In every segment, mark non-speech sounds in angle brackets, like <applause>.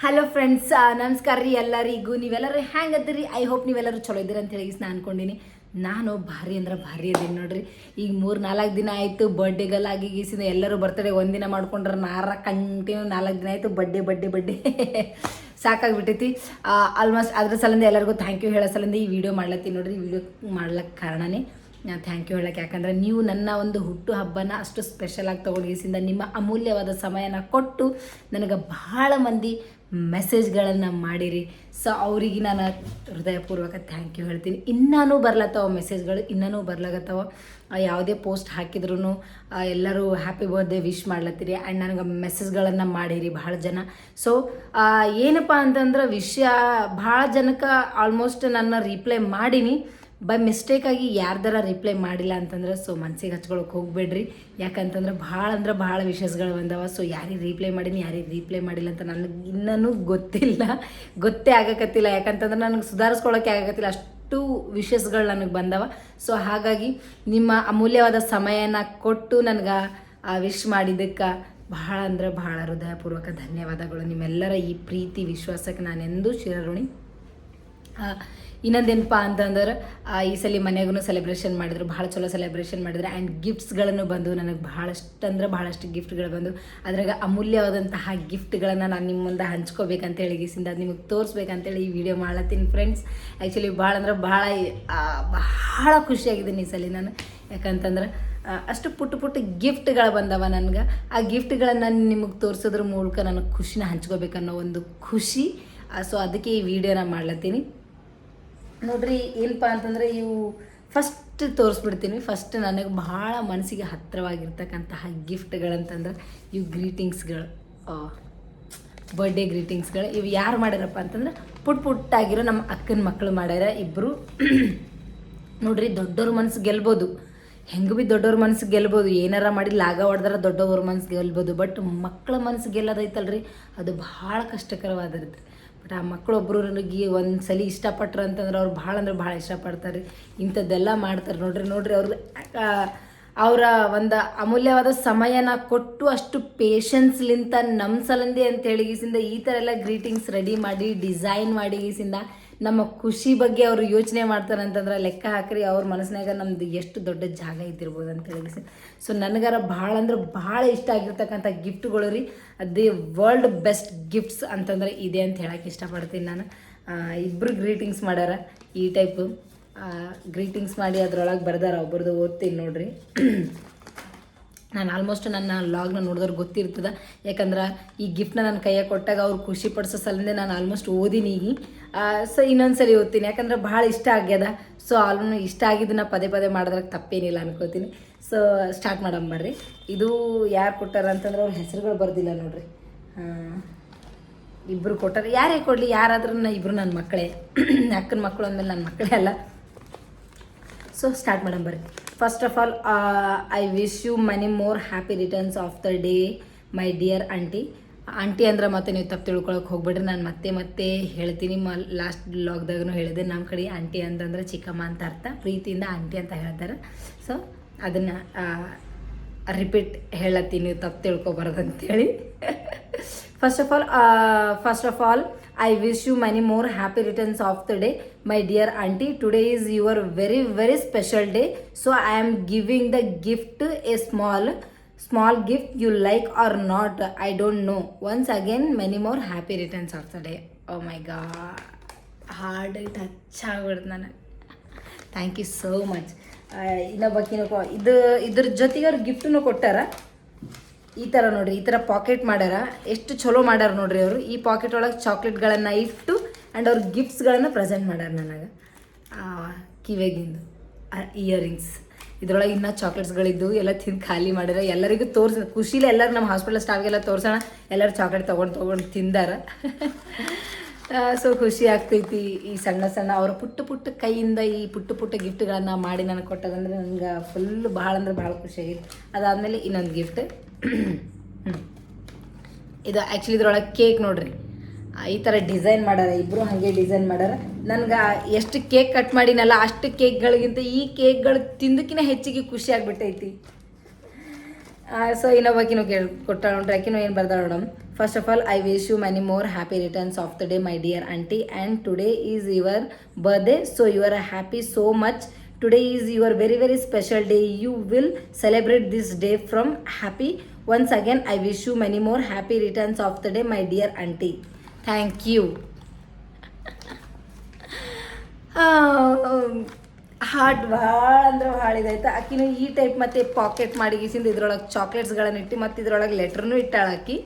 Hello friends ನಮಸ್ಕಾರ ರೀ ಎಲ್ಲರಿಗೂ. ನೀವೆಲ್ಲರೂ ಅದ್ರಿ? ಐ ಹೋಪ್ ನೀವೆಲ್ಲರೂ ಚಲೋ ಇದ್ದೀರಿ ಅಂತ ಹೇಳಿ ನಾನು ಅನ್ಕೊಂಡಿನಿ. ನಾನು ಭಾರಿ ಅಂದ್ರೆ ಭಾರಿ ಅದೀನಿ ನೋಡ್ರಿ. ಈಗ ಮೂರು ನಾಲ್ಕು ದಿನ ಆಯಿತು ಬರ್ಡೇಗಲ್ಲಾಗಿ ಗೀಸಿದ ಎಲ್ಲರೂ ಬರ್ತಡೆ ಒಂದಿನ ಮಾಡ್ಕೊಂಡ್ರೆ ನಾರ ಕಂಟಿನ್ಯೂ ನಾಲ್ಕು ದಿನ ಆಯಿತು ಬಡ್ಡೆ ಬಡ್ಡೆ ಬಡ್ಡೆ ಸಾಕಾಗ್ಬಿಟ್ಟೈತಿ. ಆಲ್ಮೋಸ್ಟ್ ಅದ್ರ ಸಲಿಂದ ಎಲ್ಲರಿಗೂ ಥ್ಯಾಂಕ್ ಯು ಹೇಳೋ ಸಲಿಂದ ಈ ವಿಡಿಯೋ ಮಾಡ್ಲತ್ತೀನಿ ನೋಡ್ರಿ. ಈ ವಿಡಿಯೋ ಮಾಡ್ಲಕ್ಕೆ ಕಾರಣನೇ ಥ್ಯಾಂಕ್ ಯು ಹೇಳಕ್ಕೆ ಯಾಕಂದ್ರೆ ನೀವು ನನ್ನ ಒಂದು ಹುಟ್ಟು ಹಬ್ಬನ ಅಷ್ಟು ಸ್ಪೆಷಲ್ ಆಗಿ ತೊಗೊಂಡಿಸಿಂದ ನಿಮ್ಮ ಅಮೂಲ್ಯವಾದ ಸಮಯನ ಕೊಟ್ಟು ನನಗೆ ಬಹಳ ಮಂದಿ ಮೆಸೇಜ್ಗಳನ್ನು ಮಾಡಿರಿ. ಸೊ ಅವರಿಗೆ ನಾನು ಹೃದಯಪೂರ್ವಕ ಥ್ಯಾಂಕ್ ಯು ಹೇಳ್ತೀನಿ. ಇನ್ನೂ ಬರ್ಲತ್ತವ ಮೆಸೇಜ್ಗಳು ಇನ್ನೂ ಬರ್ಲಾಗತ್ತವ. ಯಾವುದೇ ಪೋಸ್ಟ್ ಹಾಕಿದ್ರು ಎಲ್ಲರೂ ಹ್ಯಾಪಿ ಬರ್ತ್ಡೇ ವಿಶ್ ಮಾಡ್ಲತ್ತೀರಿ. ಆ್ಯಂಡ್ ನನಗೆ ಮೆಸೇಜ್ಗಳನ್ನು ಮಾಡಿರಿ ಭಾಳ ಜನ. ಸೊ ಏನಪ್ಪ ಅಂತಂದ್ರೆ ವಿಷಯ ಭಾಳ ಜನಕ್ಕೆ ಆಲ್ಮೋಸ್ಟ್ ನನ್ನ ರಿಪ್ಲೈ ಮಾಡೀನಿ. ಬೈ ಮಿಸ್ಟೇಕಾಗಿ ಯಾರ್ದಾರ ರಿಪ್ಲೈ ಮಾಡಿಲ್ಲ ಅಂತಂದ್ರೆ ಸೊ ಮನ್ಸಿಗೆ ಹಚ್ಕೊಳಕ್ಕೆ ಹೋಗ್ಬೇಡ್ರಿ. ಯಾಕಂತಂದ್ರೆ ಭಾಳ ಅಂದ್ರೆ ಭಾಳ ವಿಷಯಸ್ಗಳು ಬಂದವ. ಸೊ ಯಾರಿಗೆ ರಿಪ್ಲೈ ಮಾಡೀನಿ, ಯಾರಿಗೆ ರಿಪ್ಲೈ ಮಾಡಿಲ್ಲ ಅಂತ ನನಗೆ ಇನ್ನೂ ಗೊತ್ತಿಲ್ಲ. ಗೊತ್ತೇ ಆಗಕತ್ತಿಲ್ಲ. ಯಾಕಂತಂದ್ರೆ ನನಗೆ ಸುಧಾರಿಸ್ಕೊಳ್ಳೋಕೆ ಆಗಕತ್ತಿಲ್ಲ. ಅಷ್ಟು ವಿಷಯಸ್ಗಳು ನನಗೆ ಬಂದವ. ಸೊ ಹಾಗಾಗಿ ನಿಮ್ಮ ಅಮೂಲ್ಯವಾದ ಸಮಯನ ಕೊಟ್ಟು ನನಗೆ ವಿಶ್ ಮಾಡಿದ್ದಕ್ಕೆ ಬಹಳ ಅಂದ್ರೆ ಬಹಳ ಹೃದಯಪೂರ್ವಕ ಧನ್ಯವಾದಗಳು. ನಿಮ್ಮೆಲ್ಲರ ಈ ಪ್ರೀತಿ, ವಿಶ್ವಾಸಕ್ಕೆ ನಾನೆಂದು ಶಿರಋಣಿ. ಇನ್ನೊಂದೇನಪ್ಪ ಅಂತಂದ್ರೆ ಈ ಸಲ ಮನೆಗೂ ಸೆಲೆಬ್ರೇಷನ್ ಮಾಡಿದ್ರು ಭಾಳ ಚಲೋ ಸೆಲೆಬ್ರೇಷನ್ ಮಾಡಿದ್ರು ಆ್ಯಂಡ್ ಗಿಫ್ಟ್ಸ್ಗಳನ್ನು ಬಂದು ನನಗೆ ಭಾಳಷ್ಟು ಅಂದ್ರೆ ಭಾಳಷ್ಟು ಗಿಫ್ಟ್ಗಳು ಬಂದು, ಅದ್ರಾಗ ಅಮೂಲ್ಯವಾದಂತಹ ಗಿಫ್ಟ್ಗಳನ್ನು ನಾನು ನಿಮ್ಮ ಮುಂದೆ ಹಂಚ್ಕೋಬೇಕಂತ ಹೇಳಿಗಿಸಿಂದ ಅದು ನಿಮಗೆ ತೋರಿಸ್ಬೇಕಂತೇಳಿ ಈ ವಿಡಿಯೋ ಮಾಡ್ಲತ್ತೀನಿ ಫ್ರೆಂಡ್ಸ್ ಆ್ಯಕ್ಚುಲಿ ಭಾಳ ಅಂದ್ರೆ ಭಾಳ ಭಾಳ ಖುಷಿಯಾಗಿದ್ದೀನಿ ಈ ಸಲ ನಾನು. ಯಾಕಂತಂದ್ರೆ ಅಷ್ಟು ಪುಟ್ಟ ಪುಟ್ಟ ಗಿಫ್ಟ್ಗಳು ಬಂದವ ನನಗೆ. ಆ ಗಿಫ್ಟ್ಗಳನ್ನು ನಿಮಗೆ ತೋರಿಸೋದ್ರ ಮೂಲಕ ನನಗೆ ಖುಷಿನ ಹಂಚ್ಕೋಬೇಕನ್ನೋ ಒಂದು ಖುಷಿ. ಸೊ ಅದಕ್ಕೆ ಈ ವಿಡಿಯೋನ ಮಾಡ್ಲತ್ತೀನಿ. ನೋಡ್ರಿ, ಏನಪ್ಪ ಅಂತಂದರೆ ಇವು ಫಸ್ಟ್ ತೋರಿಸ್ಬಿಡ್ತೀನಿ. ಫಸ್ಟ್ ನನಗೆ ಭಾಳ ಮನಸ್ಸಿಗೆ ಹತ್ತಿರವಾಗಿರ್ತಕ್ಕಂತಹ ಗಿಫ್ಟ್ಗಳಂತಂದ್ರೆ ಇವು ಗ್ರೀಟಿಂಗ್ಸ್ಗಳು ಬರ್ಡೇ ಗ್ರೀಟಿಂಗ್ಸ್ಗಳು ಇವು ಯಾರು ಮಾಡ್ಯಾರಪ್ಪ ಅಂತಂದ್ರೆ ಪುಟ್ ಪುಟ್ಟಾಗಿರೋ ನಮ್ಮ ಅಕ್ಕನ ಮಕ್ಕಳು ಮಾಡ್ಯಾರ ಇಬ್ಬರು <clears throat> ನೋಡ್ರಿ, ದೊಡ್ಡವ್ರ ಮನಸ್ಸು ಗೆಲ್ಬೋದು. ಹೆಂಗೆ ಭೀ ದೊಡ್ಡವ್ರ ಮನಸ್ಸು ಗೆಲ್ಬೋದು. ಏನಾರ ಮಾಡಿ ಲಾಗ ಹೊಡೆದ್ರೆ ದೊಡ್ಡವ್ರ ಮನಸ್ಸು ಗೆಲ್ಬೋದು. ಬಟ್ ಮಕ್ಕಳ ಮನಸ್ಸು ಗೆಲ್ಲೋದೈತಲ್ರಿ, ಅದು ಭಾಳ ಕಷ್ಟಕರವಾದಿರುತ್ತೆ ಬಟ್ ಆ ಮಕ್ಕಳೊಬ್ಬರು ನನಗೆ ಒಂದು ಸಲ ಇಷ್ಟಪಟ್ರು ಅಂತಂದ್ರೆ ಅವ್ರು ಭಾಳ ಅಂದ್ರೆ ಭಾಳ ಇಷ್ಟಪಡ್ತಾರೆ. ಇಂಥದ್ದೆಲ್ಲ ಮಾಡ್ತಾರೆ. ನೋಡ್ರಿ ನೋಡ್ರಿ ಅವ್ರು ಅವರ ಒಂದು ಅಮೂಲ್ಯವಾದ ಸಮಯನ ಕೊಟ್ಟು ಅಷ್ಟು ಪೇಷನ್ಸ್ಲಿಂತ ನಮ್ಮ ಸಲಂದಿ ಅಂತ ಹೇಳಿಗಿಸಿಂದ ಈ ಥರ ಎಲ್ಲ ಗ್ರೀಟಿಂಗ್ಸ್ ರೆಡಿ ಮಾಡಿ ಡಿಸೈನ್ ಮಾಡಿಗಿಸಿಂದ ನಮ್ಮ ಖುಷಿ ಬಗ್ಗೆ ಅವರು ಯೋಚನೆ ಮಾಡ್ತಾರೆ ಅಂತಂದ್ರೆ ಲೆಕ್ಕ ಹಾಕ್ರಿ, ಅವ್ರ ಮನಸ್ಸಿನಾಗ ನಮ್ದು ಎಷ್ಟು ದೊಡ್ಡ ಜಾಗ ಇದ್ದಿರ್ಬೋದು ಅಂತ ಹೇಳಿಸಿ ಸೊ ನನಗಾರ ಭಾಳ ಅಂದ್ರೆ ಭಾಳ ಇಷ್ಟ ಆಗಿರ್ತಕ್ಕಂಥ ಗಿಫ್ಟ್ಗಳು ರೀ. ದಿ ವರ್ಲ್ಡ್ ಬೆಸ್ಟ್ ಗಿಫ್ಟ್ಸ್ ಅಂತಂದ್ರೆ ಇದೆ ಅಂತ ಹೇಳಕ್ಕೆ ಇಷ್ಟಪಡ್ತೀನಿ ನಾನು. ಇಬ್ಬರು ಗ್ರೀಟಿಂಗ್ಸ್ ಮಾಡ್ಯಾರ ಈ ಟೈಪು ಗ್ರೀಟಿಂಗ್ಸ್ ಮಾಡಿ ಅದ್ರೊಳಗೆ ಬರ್ದಾರ ಒಬ್ಬರದು ಓದ್ತೀನಿ ನೋಡ್ರಿ. ನಾನು ಆಲ್ಮೋಸ್ಟ್ ನನ್ನ ಲಾಗ್ನ ನೋಡಿದವ್ರು ಗೊತ್ತಿರ್ತದೆ. ಯಾಕಂದ್ರೆ ಈ ಗಿಫ್ಟ್ನ ನನ್ನ ಕೈಯಾಗ ಕೊಟ್ಟಾಗ ಅವ್ರು ಖುಷಿ ಪಡಿಸೋ ಸಲಿಂದ ನಾನು ಆಲ್ಮೋಸ್ಟ್ ಓದಿನಿ. ಈಗ ಸೊ ಇನ್ನೊಂದು ಓದ್ತೀನಿ. ಯಾಕಂದ್ರೆ ಭಾಳ ಇಷ್ಟ ಆಗ್ಯದ. ಸೊ ಆಲ್ಮೋ ಇಷ್ಟ ಆಗಿದ್ದನ್ನ ಪದೇ ಪದೇ ಮಾಡೋದ್ರಾಗ ತಪ್ಪೇನಿಲ್ಲ ಅನ್ಕೋತೀನಿ. ಸೊ ಸ್ಟಾರ್ಟ್ ಮಾಡೋಣ ಬರ್ರಿ. ಇದು ಯಾರು ಕೊಟ್ಟಾರ ಅಂತಂದ್ರೆ ಅವ್ರ ಹೆಸರುಗಳು ಬರ್ದಿಲ್ಲ ನೋಡ್ರಿ. ಇಬ್ಬರು ಕೊಟ್ಟಾರ. ಯಾರೇ ಕೊಡಲಿ? ಯಾರಾದ್ರೂ ಇಬ್ಬರು ನನ್ನ ಮಕ್ಕಳೇ. ಅಕ್ಕನ ಮಕ್ಕಳು ಅಂದಮೇಲೆ ನನ್ನ ಮಕ್ಕಳೇ ಅಲ್ಲ. ಸೊ ಸ್ಟಾರ್ಟ್ ಮಾಡೋಣ ಬರ್ರಿ. First of all I wish you many more happy returns of the day my dear aunty aunty ಅಂದ್ರೆ ಮತ್ತೆ ನೀವು ತಪ್ಪು ತಿಳ್ಕೊಳಕ್ಕೆ ಹೋಗ್ಬೇಡ್ರಿ, ನಾನು ಮತ್ತೆ ಮತ್ತೆ ಹೇಳ್ತೀನಿ. ಮ ಲಾಸ್ಟ್ ಬ್ಲಾಗ್ದಾಗೂ ಹೇಳಿದೆ ನಮ್ಮ ಕಡೆ ಆಂಟಿ ಅಂತಂದ್ರೆ ಚಿಕ್ಕಮ್ಮ ಅಂತ ಅರ್ಥ, ಪ್ರೀತಿಯಿಂದ ಆಂಟಿ ಅಂತ ಹೇಳ್ತಾರೆ. ಸೊ ಅದನ್ನು ರಿಪೀಟ್ ಹೇಳತ್ತೀನಿ, ನೀವು ತಪ್ಪು ತಿಳ್ಕೊಬಾರ್ದು ಅಂತೇಳಿ. First of all first of all I wish you many more happy returns of the day my dear aunty today is your very very special day so I am giving the gift a small small gift you like are not I don't know once again many more happy returns of the day oh my god heart touch ಆಗ್ಬಿಡ್ದು thank you so much ಇನ್ನೊಬ್ಬಕ್ಕಿನ ಇದು, ಇದ್ರ ಜೊತೆಗೆ ಅವ್ರು ಗಿಫ್ಟನ್ನು ಕೊಟ್ಟಾರ? ಈ ಥರ ನೋಡ್ರಿ, ಈ ಥರ ಪಾಕೆಟ್ ಮಾಡ್ಯಾರ. ಎಷ್ಟು ಚಲೋ ಮಾಡ್ಯಾರ ನೋಡ್ರಿ ಅವರು. ಈ ಪಾಕೆಟ್ ಒಳಗೆ ಚಾಕ್ಲೇಟ್ಗಳನ್ನು ಇಟ್ಟು ಆ್ಯಂಡ್ ಅವ್ರ ಗಿಫ್ಟ್ಸ್ಗಳನ್ನು ಪ್ರೆಸೆಂಟ್ ಮಾಡ್ಯಾರ ನನಗೆ. ಕಿವೆಗಿಂದು ಇಯರಿಂಗ್ಸ್ ಇದ್ರೊಳಗೆ ಇನ್ನೂ ಚಾಕ್ಲೇಟ್ಸ್ಗಳಿದ್ದು ಎಲ್ಲ ತಿಂದು ಖಾಲಿ ಮಾಡ್ಯಾರ ಎಲ್ಲರಿಗೂ ತೋರ್ಸ, ಖುಷಿಲಿ ಎಲ್ಲರೂ ನಮ್ಮ ಹಾಸ್ಪಿಟಲ್ ಸ್ಟಾಫ್ಗೆಲ್ಲ ತೋರ್ಸೋಣ. ಎಲ್ಲರೂ ಚಾಕ್ಲೇಟ್ ತೊಗೊಂಡು ತೊಗೊಂಡು ತಿಂದಾರ. ಸೊ ಖುಷಿ ಆಗ್ತೈತಿ. ಈ ಸಣ್ಣ ಸಣ್ಣ ಅವರ ಪುಟ್ಟ ಪುಟ್ಟ ಕೈಯಿಂದ ಈ ಪುಟ್ಟ ಪುಟ್ಟ ಗಿಫ್ಟ್ಗಳನ್ನು ಮಾಡಿ ನನಗೆ ಕೊಟ್ಟದಂದ್ರೆ ನನಗೆ ಫುಲ್ ಭಾಳ ಅಂದ್ರೆ ಭಾಳ ಖುಷಿ ಆಗಿತ್ತು ಅದಾದಮೇಲೆ ಇನ್ನೊಂದು ಗಿಫ್ಟ್ <coughs> ಇದು ಆ್ಯಕ್ಚುಲಿ ಇದ್ರೊಳಗೆ ಕೇಕ್ ನೋಡ್ರಿ. ಈ ಥರ ಡಿಸೈನ್ ಮಾಡಾರ ಇಬ್ಬರು ಹಾಗೆ ಡಿಸೈನ್ ಮಾಡ್ಯಾರ ನನ್ಗೆ ಎಷ್ಟು ಕೇಕ್ ಕಟ್ ಮಾಡಿನಲ್ಲ, ಅಷ್ಟು ಕೇಕ್ಗಳಿಗಿಂತ ಈ ಕೇಕ್ಗಳು ತಿಂದಕ್ಕಿಂತ ಹೆಚ್ಚಿಗೆ ಖುಷಿ ಆಗ್ಬಿಟ್ಟೈತಿ. ಸೊ ಇನ್ನೊಬ್ಬಕಿನೂ ಕೇಳಿ ಕೊಟ್ಟ ನೋಡ್ರಿ. ಆಕಿನೂ ಏನು ಬರ್ದಾಳ ನೋಡಮ್. First of all I wish you many more happy returns of the day my dear aunty and today is your birthday so you are happy so much today is your very very special day you will celebrate this day from happy once again I wish you many more happy returns of the day my dear aunty thank you heart ಭಾಳ ಅಂದ್ರೆ ಭಾಳ ಇದೈತೆ ಆಕಿನೂ ಈ type ಮತ್ತೆ packet ಮಾಡಿ ಗೀಸಿಂದ ಇದ್ರೊಳಗೆ ಚಾಕ್ಲೇಟ್ಸ್ಗಳನ್ನ ಇಟ್ಟು ಮತ್ತು ಇದ್ರೊಳಗೆ ಲೆಟ್ರನ್ನೂ ಇಟ್ಟಾಳ ಆಕಿ.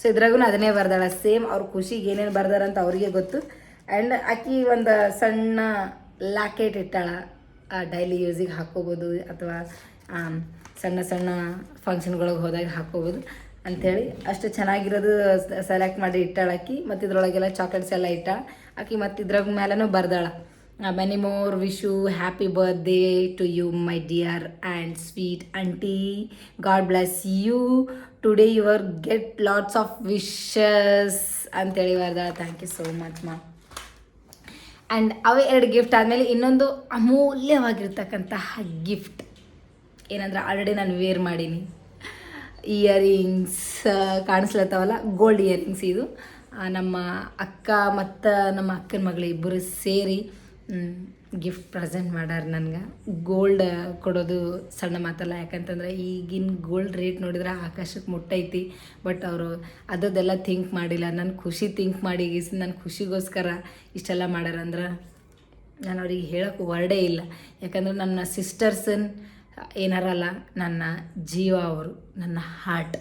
ಸೊ ಇದ್ರಾಗೂ ಅದನ್ನೇ ಬರ್ದಾಳ. ಸೇಮ್ ಅವ್ರ ಖುಷಿಗೆ ಏನೇನು ಬರ್ದಾರಂತ ಅವ್ರಿಗೆ ಗೊತ್ತು. ಆ್ಯಂಡ್ ಆಕಿ ಒಂದು ಸಣ್ಣ ಲಾಕೆಟ್ ಇಟ್ಟಾಳ. ಡೈಲಿ ಯೂಸಿಗೆ ಹಾಕ್ಕೋಬೋದು ಅಥವಾ ಸಣ್ಣ ಸಣ್ಣ ಫಂಕ್ಷನ್ಗಳಿಗೆ ಹೋದಾಗ ಹಾಕ್ಕೋಬೋದು ಅಂಥೇಳಿ ಅಷ್ಟು ಚೆನ್ನಾಗಿರೋದು ಸೆಲೆಕ್ಟ್ ಮಾಡಿ ಇಟ್ಟಾಳೆ ಆಕಿ ಮತ್ತು ಇದ್ರೊಳಗೆಲ್ಲ ಚಾಕ್ಲೇಟ್ಸ್ ಎಲ್ಲ ಇಟ್ಟಾಳ ಆಕಿ ಮತ್ತು ಇದ್ರ ಮೇಲೂ ಬರ್ದಾಳ. Many more wish happy birthday to you my dear and sweet aunty god bless you today your get lots of wishes ಅಂತೇಳಿ ಬರ್ದಾಳ. ಥ್ಯಾಂಕ್ ಯು ಸೋ ಮಚ್ ಮಾ ಆ್ಯಂಡ್ ಅವೇ ಎರಡು ಗಿಫ್ಟ್ ಆದಮೇಲೆ ಇನ್ನೊಂದು ಅಮೂಲ್ಯವಾಗಿರ್ತಕ್ಕಂತಹ ಗಿಫ್ಟ್ ಏನಂದ್ರೆ ಆಲ್ರೆಡಿ ನಾನು ವೇರ್ ಮಾಡೀನಿ. ಇಯರಿಂಗ್ಸ್ ಕಾಣಿಸ್ಲತ್ತವಲ್ಲ? ಗೋಲ್ಡ್ ಇಯರಿಂಗ್ಸ್ ಇದು. ನಮ್ಮ ಅಕ್ಕ ಮತ್ತು ನಮ್ಮ ಅಕ್ಕನ ಮಗಳು ಇಬ್ಬರು ಸೇರಿ ಗಿಫ್ಟ್ ಪ್ರೆಸೆಂಟ್ ಮಾಡ್ಯಾರ ನನಗೆ. ಗೋಲ್ಡ್ ಕೊಡೋದು ಸಣ್ಣ ಮಾತಲ್ಲ, ಯಾಕಂತಂದ್ರೆ ಈಗಿನ ಗೋಲ್ಡ್ ರೇಟ್ ನೋಡಿದ್ರೆ ಆಕಾಶಕ್ಕೆ ಮುಟ್ಟೈತಿ ಬಟ್ ಅವರು ಅದದೆಲ್ಲ ಥಿಂಕ್ ಮಾಡಿಲ್ಲ. ನನ್ನ ಖುಷಿ ಥಿಂಕ್ ಮಾಡಿ ನನ್ನ ಖುಷಿಗೋಸ್ಕರ ಇಷ್ಟೆಲ್ಲ ಮಾಡ್ಯಾರಂದ್ರೆ ನಾನು ಅವ್ರಿಗೆ ಹೇಳೋಕೆ ವರ್ಡೇ ಇಲ್ಲ. ಯಾಕಂದ್ರೆ ನನ್ನ ಸಿಸ್ಟರ್ಸನ್ ಏನಾರಲ್ಲ, ನನ್ನ ಜೀವ ಅವರು, ನನ್ನ ಹಾರ್ಟ್.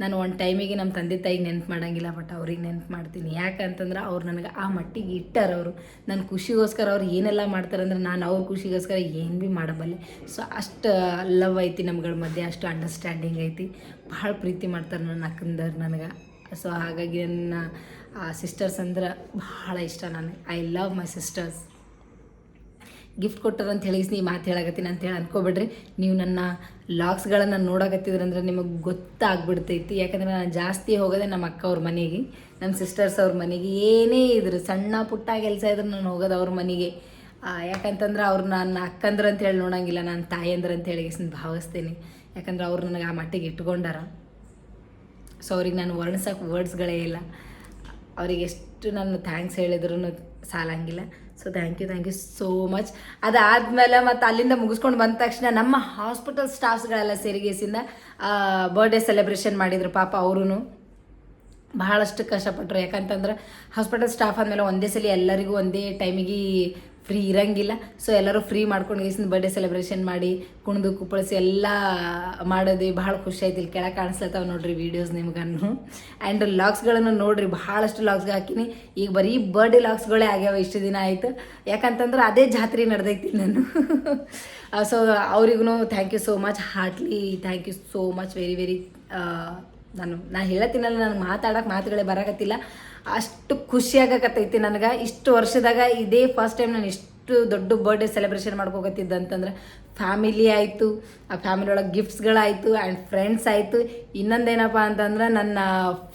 ನಾನು ಒಂದು ಟೈಮಿಗೆ ನಮ್ಮ ತಂದೆ ತಾಯಿಗೆ ನೆನಪು ಮಾಡಂಗಿಲ್ಲ, ಬಟ್ ಅವ್ರಿಗೆ ನೆನಪು ಮಾಡ್ತೀನಿ. ಯಾಕಂತಂದ್ರೆ ಅವ್ರು ನನಗೆ ಆ ಮಟ್ಟಿಗೆ ಇಟ್ಟಾರ ಅವರು. ನನ್ನ ಖುಷಿಗೋಸ್ಕರ ಅವ್ರು ಏನೆಲ್ಲ ಮಾಡ್ತಾರೆ ಅಂದ್ರೆ ನಾನು ಅವ್ರ ಖುಷಿಗೋಸ್ಕರ ಏನು ಭೀ ಮಾಡಬಲ್ಲೆ. ಸೊ, ಅಷ್ಟು ಲವ್ ಐತಿ ನಮ್ಗಳ ಮಧ್ಯೆ, ಅಷ್ಟು ಅಂಡರ್ಸ್ಟ್ಯಾಂಡಿಂಗ್ ಐತಿ. ಭಾಳ ಪ್ರೀತಿ ಮಾಡ್ತಾರೆ ನನ್ನ ಅಕ್ಕಂದವ್ರು ನನಗೆ. ಸೊ, ಹಾಗಾಗಿ ನನ್ನ ಸಿಸ್ಟರ್ಸ್ ಅಂದ್ರೆ ಭಾಳ ಇಷ್ಟ ನನಗೆ. I love my sisters gift ಕೊಟ್ಟರು ಅಂತ ಹೇಳಿ ನೀ ಮಾತು ಅಂತ ಹೇಳಿ ಅನ್ಕೋಬೇಡ್ರಿ. ನೀವು ನನ್ನ ಲಾಗ್ಸ್ಗಳನ್ನು ನೋಡಾಕತ್ತಿದ್ರಂದ್ರೆ ನಿಮಗೆ ಗೊತ್ತಾಗ್ಬಿಡ್ತೈತಿ. ಯಾಕಂದ್ರೆ ನಾನು ಜಾಸ್ತಿ ಹೋಗೋದೆ ನಮ್ಮ ಅಕ್ಕ ಅವ್ರ ಮನೆಗೆ. ನಮ್ಮ ಸಿಸ್ಟರ್ಸ್ ಅವ್ರ ಮನೆಗೆ ಏನೇ ಇದ್ರು, ಸಣ್ಣ ಪುಟ್ಟ ಕೆಲಸ ಇದ್ರೆ ನಾನು ಹೋಗೋದು ಅವ್ರ ಮನೆಗೆ. ಯಾಕಂತಂದ್ರೆ ಅವ್ರು ನನ್ನ ಅಕ್ಕಂದ್ರೆ ಅಂತ ಹೇಳಿ ನೋಡಂಗಿಲ್ಲ ನಾನು ಅಂತ ಹೇಳಿ ಭಾವಿಸ್ತೀನಿ. ಯಾಕಂದ್ರೆ ಅವ್ರು ನನಗೆ ಆ ಮಟ್ಟಿಗೆ ಇಟ್ಕೊಂಡಾರ. ಸೊ ಅವ್ರಿಗೆ ನಾನು ವರ್ಣಿಸೋಕೆ ವರ್ಡ್ಸ್ಗಳೇ ಇಲ್ಲ. ಅವ್ರಿಗೆ ಎಷ್ಟು ನಾನು ಥ್ಯಾಂಕ್ಸ್ ಹೇಳಿದ್ರು ಸಾಲಂಗಿಲ್ಲ. So thank you thank you so much ಅದಾದಮೇಲೆ ಮತ್ತು ಅಲ್ಲಿಂದ ಮುಗಿಸ್ಕೊಂಡು ಬಂದ ತಕ್ಷಣ ನಮ್ಮ ಹಾಸ್ಪಿಟಲ್ ಸ್ಟಾಫ್ಸ್ಗಳೆಲ್ಲ ಸೇರಿಗೇಸಿಂದ ಬರ್ಡೇ ಸೆಲೆಬ್ರೇಷನ್ ಮಾಡಿದ್ರು ಪಾಪ ಅವರು ಬಹಳಷ್ಟು ಕಷ್ಟಪಟ್ಟರು ಯಾಕಂತಂದ್ರೆ ಹಾಸ್ಪಿಟಲ್ ಸ್ಟಾಫ್ ಅಂದಮೇಲೆ ಒಂದೇ ಸಲ ಎಲ್ಲರಿಗೂ ಒಂದೇ ಟೈಮಿಗೆ ಫ್ರೀ ಇರಂಗಿಲ್ಲ. ಸೊ ಎಲ್ಲರೂ ಫ್ರೀ ಮಾಡ್ಕೊಂಡು ಈಸಿನ ಬರ್ಡೇ ಸೆಲೆಬ್ರೇಷನ್ ಮಾಡಿ, ಕುಣಿದು, ಕುಪ್ಪಳಿಸಿ ಎಲ್ಲ ಮಾಡೋದು ಭಾಳ ಖುಷಿ ಆಯ್ತು. ಇಲ್ಲಿ ಕೆಳಗೆ ಕಾಣಿಸ್ಲತ್ತಾವ ನೋಡ್ರಿ ವೀಡಿಯೋಸ್ ನಿಮ್ಗನ್ನು. ಆ್ಯಂಡ್ ಲಾಕ್ಸ್ಗಳನ್ನು ನೋಡ್ರಿ, ಭಾಳಷ್ಟು ಲಾಕ್ಸ್ಗೆ ಹಾಕಿನಿ. ಈಗ ಬರೀ ಬರ್ಡೇ ಲಾಕ್ಸ್ಗಳೇ ಆಗ್ಯಾವ ಇಷ್ಟು ದಿನ ಆಯಿತು. ಯಾಕಂತಂದ್ರೆ ಅದೇ ಜಾತ್ರೆ ನಡೆದೈತಿ ನಾನು ಸೊ ಅವ್ರಿಗೂ thank you so much heartly thank you so much very very ನಾನು ನಾ ಹೇಳತ್ತೀನಲ್ಲ ನನಗೆ ಮಾತಾಡೋಕೆ ಮಾತುಗಳೇ ಬರಾಕತ್ತಿಲ್ಲ. ಅಷ್ಟು ಖುಷಿ ಆಗಕತ್ತೈತಿ ನನಗೆ. ಇಷ್ಟು ವರ್ಷದಾಗ ಇದೇ ಫಸ್ಟ್ ಟೈಮ್ ನಾನು ಇಷ್ಟು ದೊಡ್ಡ ಬರ್ಡೇ ಸೆಲೆಬ್ರೇಷನ್ ಮಾಡ್ಕೋಕತ್ತಿದ್ದೆ ಅಂತಂದ್ರೆ ಫ್ಯಾಮಿಲಿ ಆಯಿತು, ಆ ಫ್ಯಾಮಿಲಿ ಒಳಗೆ ಗಿಫ್ಟ್ಸ್ಗಳಾಯಿತು ಆ್ಯಂಡ್ ಫ್ರೆಂಡ್ಸ್ ಆಯಿತು. ಇನ್ನೊಂದೇನಪ್ಪ ಅಂತಂದ್ರೆ ನನ್ನ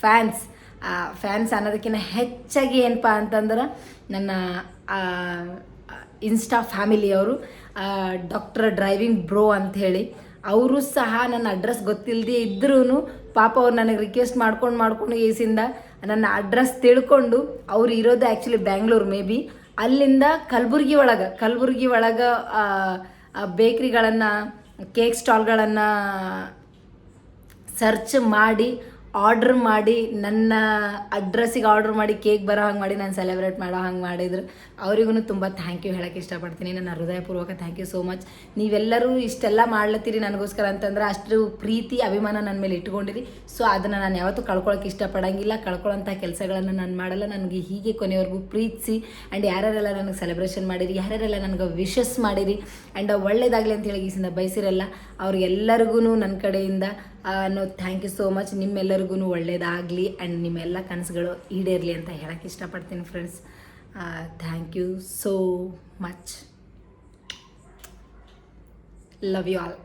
ಫ್ಯಾನ್ಸ್ ಆ ಫ್ಯಾನ್ಸ್ ಅನ್ನೋದಕ್ಕಿಂತ ಹೆಚ್ಚಾಗಿ ಏನಪ್ಪ ಅಂತಂದ್ರೆ ನನ್ನ ಇನ್ಸ್ಟಾ ಫ್ಯಾಮಿಲಿಯವರು ಡಾಕ್ಟರ್ ಡ್ರೈವಿಂಗ್ ಬ್ರೋ ಅಂತ ಹೇಳಿ. ಅವರು ಸಹ ನನ್ನ ಅಡ್ರೆಸ್ ಗೊತ್ತಿಲ್ಲದೆ ಇದ್ರೂ ಪಾಪ ಅವ್ರು ನನಗೆ ರಿಕ್ವೆಸ್ಟ್ ಮಾಡ್ಕೊಂಡು ಮಾಡ್ಕೊಂಡು ಏಸಿಂದ ನನ್ನ ಅಡ್ರೆಸ್ ತಿಳ್ಕೊಂಡು ಅವ್ರು ಇರೋದು ಆ್ಯಕ್ಚುಲಿ ಬ್ಯಾಂಗ್ಳೂರು ಮೇ ಬಿ ಅಲ್ಲಿಂದ ಕಲಬುರ್ಗಿ ಒಳಗೆ ಕಲಬುರ್ಗಿ ಒಳಗೆ ಬೇಕ್ರಿಗಳನ್ನು ಕೇಕ್ ಸ್ಟಾಲ್ಗಳನ್ನು ಸರ್ಚ್ ಮಾಡಿ ಆರ್ಡ್ರ್ ಮಾಡಿ ನನ್ನ ಅಡ್ರೆಸ್ಸಿಗೆ ಆರ್ಡ್ರ್ ಮಾಡಿ ಕೇಕ್ ಬರೋ ಹಂಗೆ ಮಾಡಿ, ನಾನು ಸೆಲೆಬ್ರೇಟ್ ಮಾಡೋ ಹಂಗೆ ಮಾಡಿದ್ರು. ಅವರಿಗೂ ತುಂಬ ಥ್ಯಾಂಕ್ ಯು ಹೇಳೋಕ್ಕೆ ಇಷ್ಟಪಡ್ತೀನಿ. ನನ್ನ ಹೃದಯಪೂರ್ವಕ ಥ್ಯಾಂಕ್ ಯು ಸೋ ಮಚ್ ನೀವೆಲ್ಲರೂ ಇಷ್ಟೆಲ್ಲ ಮಾಡ್ಲತ್ತೀರಿ ನನಗೋಸ್ಕರ ಅಂತಂದ್ರೆ ಅಷ್ಟು ಪ್ರೀತಿ, ಅಭಿಮಾನ ನನ್ನ ಮೇಲೆ ಇಟ್ಕೊಂಡಿರಿ. ಸೊ ಅದನ್ನು ನಾನು ಯಾವತ್ತೂ ಕಳ್ಕೊಳಕ್ಕೆ ಇಷ್ಟಪಡೋಂಗಿಲ್ಲ. ಕಳ್ಕೊಳ್ಳೋಂಥ ಕೆಲಸಗಳನ್ನು ನಾನು ಮಾಡಲ್ಲ. ನನಗೆ ಹೀಗೆ ಕೊನೆಯವರೆಗೂ ಪ್ರೀತಿಸಿ ಆ್ಯಂಡ್ ಯಾರ್ಯಾರೆಲ್ಲ ನನಗೆ ಸೆಲೆಬ್ರೇಷನ್ ಮಾಡಿರಿ, ಯಾರ್ಯಾರೆಲ್ಲ ನನಗೆ ವಿಶಸ್ ಮಾಡಿರಿ ಆ್ಯಂಡ್ ಒಳ್ಳೇದಾಗಲಿ ಅಂತ ಹೇಳಿ ಈಸಿಂದ ಬಯಸಿರಲ್ಲ ಅವ್ರಿಗೆಲ್ಲರಿಗೂ ನನ್ನ ಕಡೆಯಿಂದ no thank you so much ನಿಮ್ಮೆಲ್ಲರಿಗೂ ಒಳ್ಳೇದಾಗಲಿ ಆ್ಯಂಡ್ ನಿಮ್ಮೆಲ್ಲ ಕನಸುಗಳು ಈಡೇರಲಿ ಅಂತ ಹೇಳಕ್ಕೆ ಇಷ್ಟಪಡ್ತೀನಿ friends thank you so much love you all